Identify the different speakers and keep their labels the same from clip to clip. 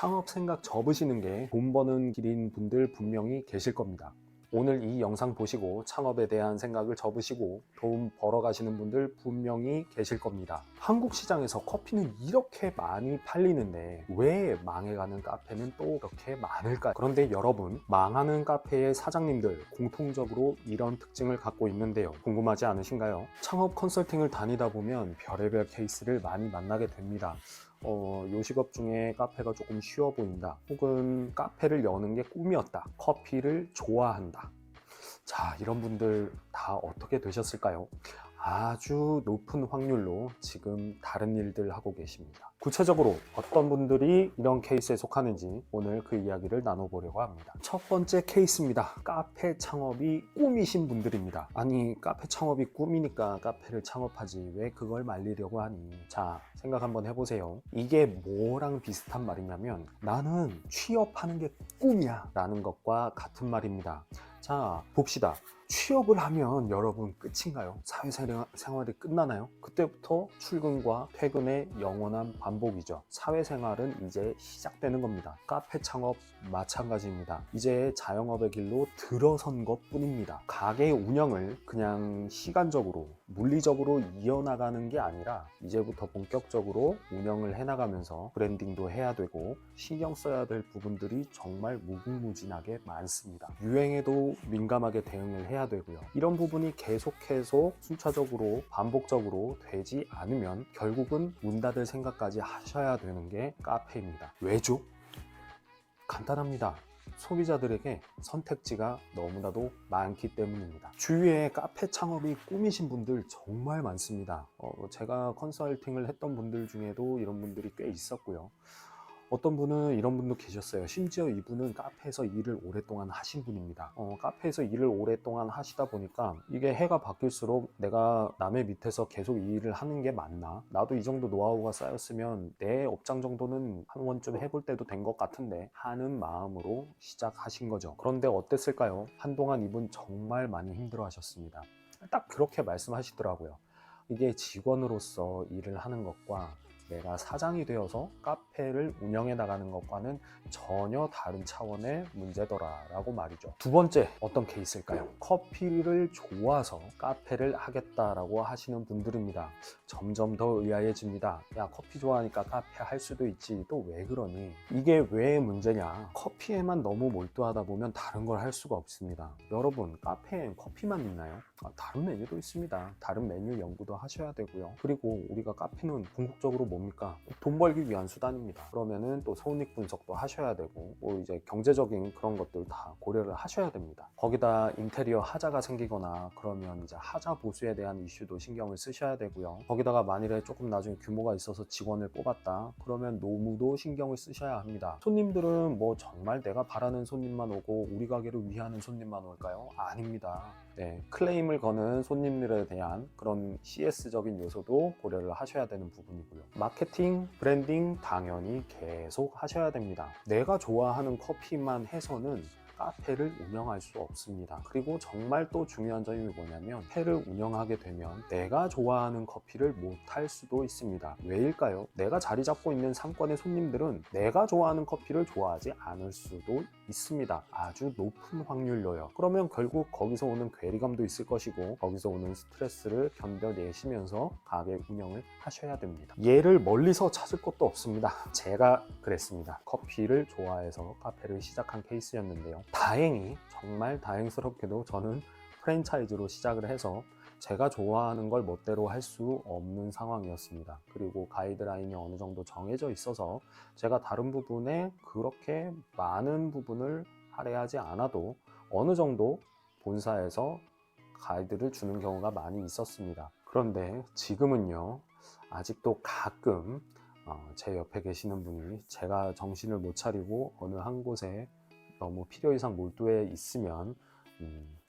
Speaker 1: 창업 생각 접으시는 게 돈 버는 길인 분들 분명히 계실 겁니다. 오늘 이 영상 보시고 창업에 대한 생각을 접으시고 돈 벌어 가시는 분들 분명히 계실 겁니다. 한국 시장에서 커피는 이렇게 많이 팔리는데 왜 망해가는 카페는 또 이렇게 많을까요? 그런데 여러분, 망하는 카페의 사장님들 공통적으로 이런 특징을 갖고 있는데요. 궁금하지 않으신가요? 창업 컨설팅을 다니다 보면 별의별 케이스를 많이 만나게 됩니다. 어, 요식업 중에 카페가 조금 쉬워 보인다. 혹은 카페를 여는 게 꿈이었다. 커피를 좋아한다. 자, 이런 분들 다 어떻게 되셨을까요? 아주 높은 확률로 지금 다른 일들 하고 계십니다. 구체적으로 어떤 분들이 이런 케이스에 속하는지 오늘 그 이야기를 나눠보려고 합니다. 첫 번째 케이스입니다. 카페 창업이 꿈이신 분들입니다. 아니, 카페 창업이 꿈이니까 카페를 창업하지 왜 그걸 말리려고 하니? 자, 생각 한번 해보세요. 이게 뭐랑 비슷한 말이냐면 나는 취업하는 게 꿈이야 라는 것과 같은 말입니다. 자, 봅시다. 취업을 하면 여러분 끝인가요? 사회생활이 끝나나요? 그때부터 출근과 퇴근의 영원한 반복이죠. 사회생활은 이제 시작되는 겁니다. 카페 창업 마찬가지입니다. 이제 자영업의 길로 들어선 것 뿐입니다. 가게 운영을 그냥 시간적으로, 물리적으로 이어나가는 게 아니라 이제부터 본격적으로 운영을 해나가면서 브랜딩도 해야 되고 신경 써야 될 부분들이 정말 무궁무진하게 많습니다. 유행에도 민감하게 대응을 해야 되고요. 이런 부분이 계속해서 순차적으로 반복적으로 되지 않으면 결국은 문 닫을 생각까지 하셔야 되는 게 카페입니다. 왜죠? 간단합니다. 소비자들에게 선택지가 너무나도 많기 때문입니다. 주위에 카페 창업이 꿈이신 분들 정말 많습니다. 어, 제가 컨설팅을 했던 분들 중에도 이런 분들이 꽤 있었고요. 어떤 분은 이런 분도 계셨어요. 심지어 이분은 카페에서 일을 오랫동안 하신 분입니다. 어, 카페에서 일을 오랫동안 하시다 보니까 이게 해가 바뀔수록 내가 남의 밑에서 계속 이 일을 하는 게 맞나? 나도 이 정도 노하우가 쌓였으면 내 업장 정도는 한 번쯤 해볼 때도 된 것 같은데 하는 마음으로 시작하신 거죠. 그런데 어땠을까요? 한동안 이분 정말 많이 힘들어 하셨습니다. 딱 그렇게 말씀하시더라고요. 이게 직원으로서 일을 하는 것과 내가 사장이 되어서 카페를 운영해 나가는 것과는 전혀 다른 차원의 문제더라라고 말이죠. 두 번째 어떤 케이스일까요? 커피를 좋아서 카페를 하겠다라고 하시는 분들입니다. 점점 더 의아해집니다. 야 커피 좋아하니까 카페 할 수도 있지 또 왜 그러니? 이게 왜 문제냐? 커피에만 너무 몰두하다 보면 다른 걸 할 수가 없습니다. 여러분 카페엔 커피만 있나요? 아, 다른 메뉴도 있습니다. 다른 메뉴 연구도 하셔야 되고요. 그리고 우리가 카페는 궁극적으로 뭡니까? 돈 벌기 위한 수단입니다. 그러면은 또 손익 분석도 하셔야 되고, 뭐 이제 경제적인 그런 것들 다 고려를 하셔야 됩니다. 거기다 인테리어 하자가 생기거나 그러면 이제 하자 보수에 대한 이슈도 신경을 쓰셔야 되고요. 거기다가 만일에 조금 나중에 규모가 있어서 직원을 뽑았다. 그러면 노무도 신경을 쓰셔야 합니다. 손님들은 뭐 정말 내가 바라는 손님만 오고 우리 가게를 위하는 손님만 올까요? 아닙니다. 네, 클레임을 거는 손님들에 대한 그런 CS적인 요소도 고려를 하셔야 되는 부분이고요. 마케팅, 브랜딩 당연히 계속 하셔야 됩니다. 내가 좋아하는 커피만 해서는 카페를 운영할 수 없습니다. 그리고 정말 또 중요한 점이 뭐냐면 카페를 운영하게 되면 내가 좋아하는 커피를 못 할 수도 있습니다. 왜일까요? 내가 자리 잡고 있는 상권의 손님들은 내가 좋아하는 커피를 좋아하지 않을 수도 있습니다. 아주 높은 확률로요. 그러면 결국 거기서 오는 괴리감도 있을 것이고 거기서 오는 스트레스를 견뎌내시면서 가게 운영을 하셔야 됩니다. 얘를 멀리서 찾을 것도 없습니다. 제가 그랬습니다. 커피를 좋아해서 카페를 시작한 케이스였는데요. 다행히 정말 다행스럽게도 저는 프랜차이즈로 시작을 해서 제가 좋아하는 걸 멋대로 할 수 없는 상황이었습니다. 그리고 가이드라인이 어느 정도 정해져 있어서 제가 다른 부분에 그렇게 많은 부분을 할애하지 않아도 어느 정도 본사에서 가이드를 주는 경우가 많이 있었습니다. 그런데 지금은요, 아직도 가끔 어, 제 옆에 계시는 분이 제가 정신을 못 차리고 어느 한 곳에 너무 필요 이상 몰두해 있으면 음,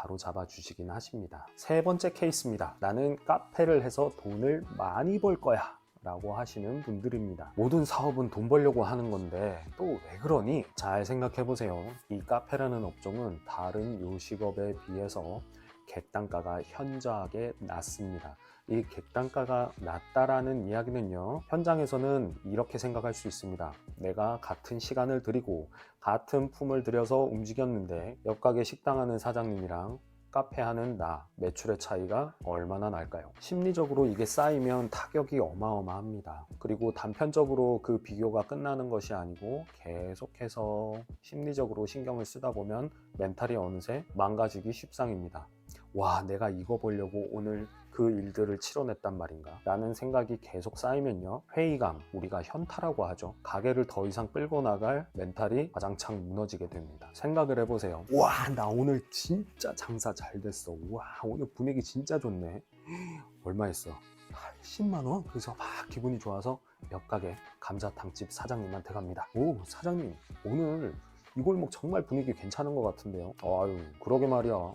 Speaker 1: 바로 잡아 주시긴 하십니다. 세 번째 케이스입니다. 나는 카페를 해서 돈을 많이 벌 거야. 라고 하시는 분들입니다. 모든 사업은 돈 벌려고 하는 건데 또 왜 그러니? 잘 생각해 보세요. 이 카페라는 업종은 다른 요식업에 비해서 객단가가 현저하게 낮습니다. 이 객단가가 낮다라는 이야기는요, 현장에서는 이렇게 생각할 수 있습니다. 내가 같은 시간을 들이고 같은 품을 들여서 움직였는데 옆 가게 식당 하는 사장님이랑 카페 하는 나 매출의 차이가 얼마나 날까요? 심리적으로 이게 쌓이면 타격이 어마어마합니다. 그리고 단편적으로 그 비교가 끝나는 것이 아니고 계속해서 심리적으로 신경을 쓰다 보면 멘탈이 어느새 망가지기 십상입니다. 와, 내가 이거 보려고 오늘 그 일들을 치러냈단 말인가? 라는 생각이 계속 쌓이면요. 회의감, 우리가 현타라고 하죠. 가게를 더 이상 끌고 나갈 멘탈이 가장창 무너지게 됩니다. 생각을 해보세요. 와, 나 오늘 진짜 장사 잘 됐어. 와, 오늘 분위기 진짜 좋네. 얼마 했어? 80만원? 그래서 막 기분이 좋아서 옆 가게 감자탕집 사장님한테 갑니다. 오, 사장님, 오늘 이 골목 정말 분위기 괜찮은 것 같은데요. 아유, 그러게 말이야.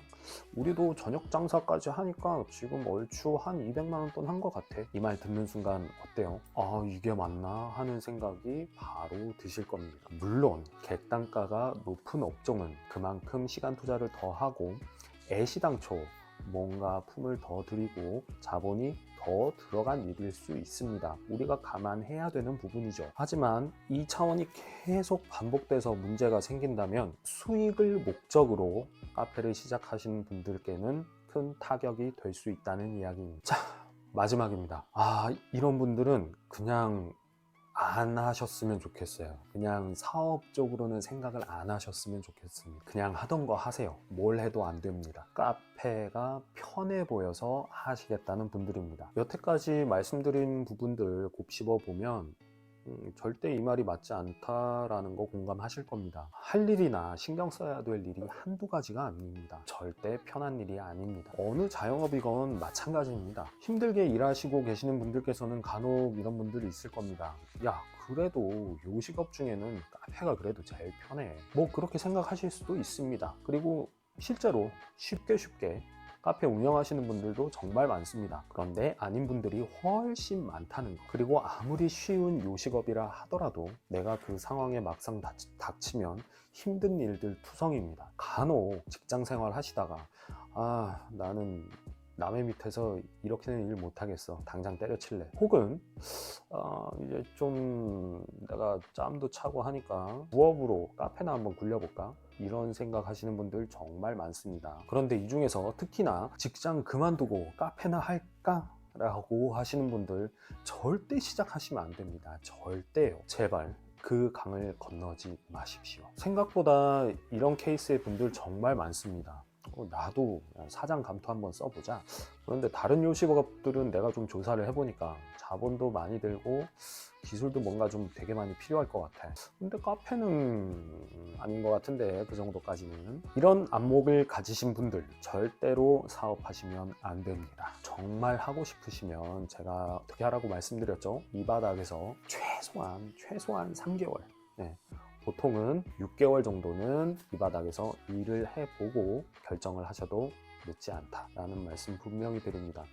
Speaker 1: 우리도 저녁 장사까지 하니까 지금 얼추 한 200만 원 돈 한 것 같아. 이 말 듣는 순간 어때요? 아 이게 맞나 하는 생각이 바로 드실 겁니다. 물론 객단가가 높은 업종은 그만큼 시간 투자를 더 하고 애시당초 뭔가 품을 더 들이고 자본이 더 들어간 일일 수 있습니다. 우리가 감안해야 되는 부분이죠. 하지만 이 차원이 계속 반복돼서 문제가 생긴다면 수익을 목적으로 카페를 시작하시는 분들께는 큰 타격이 될 수 있다는 이야기입니다. 자, 마지막입니다. 아, 이런 분들은 그냥 안 하셨으면 좋겠어요. 그냥 사업적으로는 생각을 안 하셨으면 좋겠습니다. 그냥 하던 거 하세요. 뭘 해도 안 됩니다. 카페가 편해 보여서 하시겠다는 분들입니다. 여태까지 말씀드린 부분들 곱씹어 보면 음, 절대 이 말이 맞지 않다라는 거 공감하실 겁니다. 할 일이나 신경 써야 될 일이 한두 가지가 아닙니다. 절대 편한 일이 아닙니다. 어느 자영업이건 마찬가지입니다. 힘들게 일하시고 계시는 분들께서는 간혹 이런 분들이 있을 겁니다. 야, 그래도 요식업 중에는 카페가 그래도 제일 편해. 뭐 그렇게 생각하실 수도 있습니다. 그리고 실제로 쉽게 쉽게 카페 운영하시는 분들도 정말 많습니다. 그런데 아닌 분들이 훨씬 많다는 거. 그리고 아무리 쉬운 요식업이라 하더라도 내가 그 상황에 막상 닥- 닥치면 힘든 일들 투성입니다. 간혹 직장 생활 하시다가 아 나는 남의 밑에서 이렇게는 일 못하겠어. 당장 때려칠래. 혹은 어, 이제 좀 내가 짬도 차고 하니까 부업으로 카페나 한번 굴려볼까? 이런 생각 하시는 분들 정말 많습니다. 그런데 이 중에서 특히나 직장 그만두고 카페나 할까? 라고 하시는 분들 절대 시작하시면 안 됩니다. 절대요. 제발 그 강을 건너지 마십시오. 생각보다 이런 케이스의 분들 정말 많습니다. 어, 나도 사장 감투 한번 써보자. 그런데 다른 요식업들은 내가 좀 조사를 해보니까 자본도 많이 들고 기술도 뭔가 좀 되게 많이 필요할 것 같아. 근데 카페는 음, 아닌 것 같은데 그 정도까지는 이런 안목을 가지신 분들 절대로 사업하시면 안 됩니다. 정말 하고 싶으시면 제가 어떻게 하라고 말씀드렸죠? 이 바닥에서 최소한 최소한 3개월. 네. 보통은 6개월 정도는 이 바닥에서 일을 해보고 결정을 하셔도 늦지 않다라는 말씀 분명히 드립니다.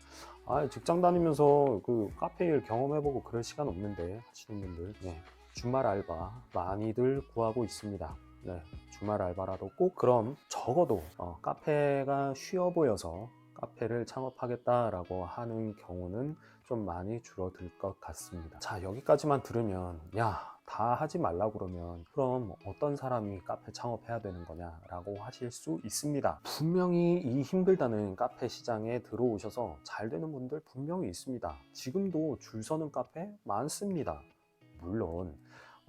Speaker 1: 아, 직장 다니면서 그 카페 일 경험해보고 그럴 시간 없는데 하시는 분들, 네. 주말 알바 많이들 구하고 있습니다. 네, 주말 알바라도 꼭 그럼 적어도 어, 카페가 쉬워 보여서 카페를 창업하겠다라고 하는 경우는 좀 많이 줄어들 것 같습니다. 자, 여기까지만 들으면 야, 다 하지 말라고 그러면 그럼 어떤 사람이 카페 창업해야 되는 거냐라고 하실 수 있습니다. 분명히 이 힘들다는 카페 시장에 들어오셔서 잘 되는 분들 분명히 있습니다. 지금도 줄 서는 카페 많습니다. 물론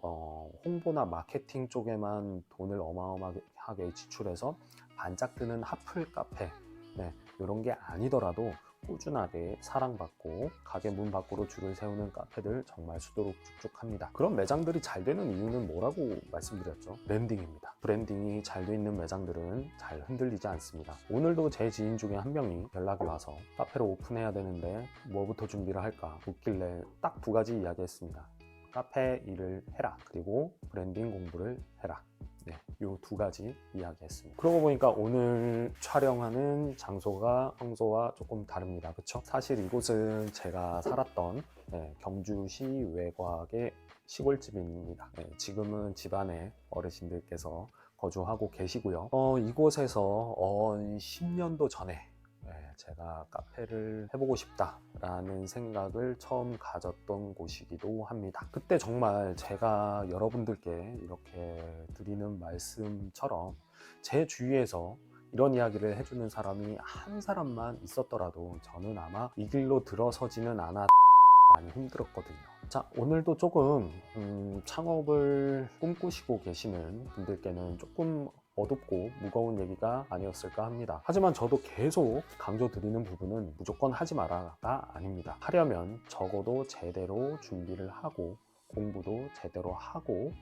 Speaker 1: 어, 홍보나 마케팅 쪽에만 돈을 어마어마하게 지출해서 반짝 뜨는 핫플 카페 네, 이런 게 아니더라도 꾸준하게 사랑받고 가게 문 밖으로 줄을 세우는 카페들 정말 수두룩 쭉쭉합니다. 그런 매장들이 잘 되는 이유는 뭐라고 말씀드렸죠? 브랜딩입니다. 브랜딩이 잘 돼 있는 매장들은 잘 흔들리지 않습니다. 오늘도 제 지인 중에 한 명이 연락이 와서 카페를 오픈해야 되는데 뭐부터 준비를 할까 묻길래 딱 두 가지 이야기했습니다. 카페 일을 해라. 그리고 브랜딩 공부를 해라. 네, 요 두 가지 이야기했습니다. 그러고 보니까 오늘 촬영하는 장소가 평소와 조금 다릅니다. 그쵸? 사실 이곳은 제가 살았던 네, 경주시 외곽의 시골집입니다. 네, 지금은 집안에 어르신들께서 거주하고 계시고요. 어, 이곳에서 어, 10년도 전에 네, 제가 카페를 해보고 싶다라는 생각을 처음 가졌던 곳이기도 합니다. 그때 정말 제가 여러분들께 이렇게 드리는 말씀처럼 제 주위에서 이런 이야기를 해주는 사람이 한 사람만 있었더라도 저는 아마 이 길로 들어서지는 않았 많이 힘들었거든요. 자, 오늘도 조금 음, 창업을 꿈꾸시고 계시는 분들께는 조금 어둡고 무거운 얘기가 아니었을까 합니다. 하지만 저도 계속 강조드리는 부분은 무조건 하지 마라가 아닙니다. 하려면 적어도 제대로 준비를 하고 공부도 제대로 하고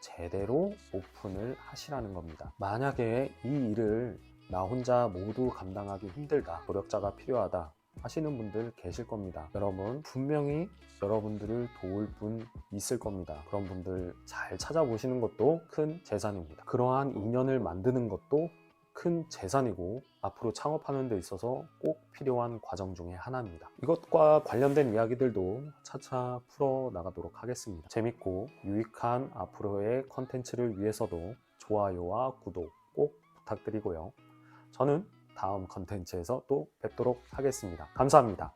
Speaker 1: 제대로 오픈을 하시라는 겁니다. 만약에 이 일을 나 혼자 모두 감당하기 힘들다, 노력자가 필요하다 하시는 분들 계실 겁니다. 여러분, 분명히 여러분들을 도울 분 있을 겁니다. 그런 분들 잘 찾아보시는 것도 큰 재산입니다. 그러한 인연을 만드는 것도 큰 재산이고 앞으로 창업하는 데 있어서 꼭 필요한 과정 중에 하나입니다. 이것과 관련된 이야기들도 차차 풀어 나가도록 하겠습니다. 재밌고 유익한 앞으로의 컨텐츠를 위해서도 좋아요와 구독 꼭 부탁드리고요. 저는 다음 컨텐츠에서 또 뵙도록 하겠습니다. 감사합니다.